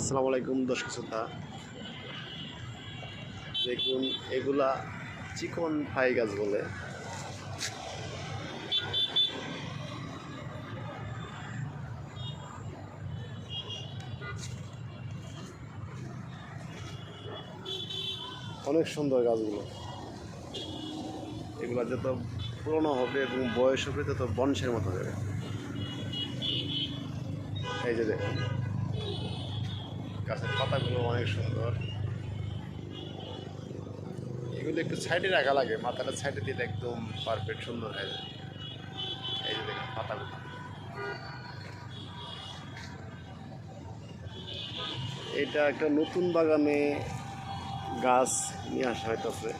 আসসালামু আলাইকুম দর্শক শ্রোতা। দেখুন, এগুলা চিকন ফাই গাছ বলে। অনেক সুন্দর গাছগুলো। এগুলা যত পুরনো হবে এবং বয়স হবে, তত বংশের মতো হবে। এই যে দেখুন। গাছের পাতাগুলো অনেক সুন্দর। এগুলো একটু সাইডে রাখা লাগে, মাথাটা সাইডে দিলে একদম পারফেক্ট সুন্দর হয়ে যায়। এই যে দেখেন পাতাগুলো। এটা একটা নতুন বাগানে গাছ নিয়ে আসা হইতেছে।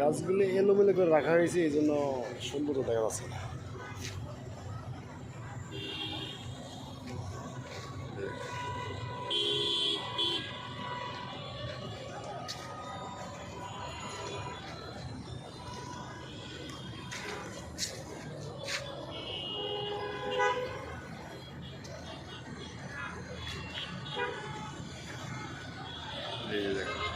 গাছগুলি এলোমেলো করে রাখা হয়েছে এই জন্য সুন্দর দেখা যাচ্ছে না। Yeah, দেখো।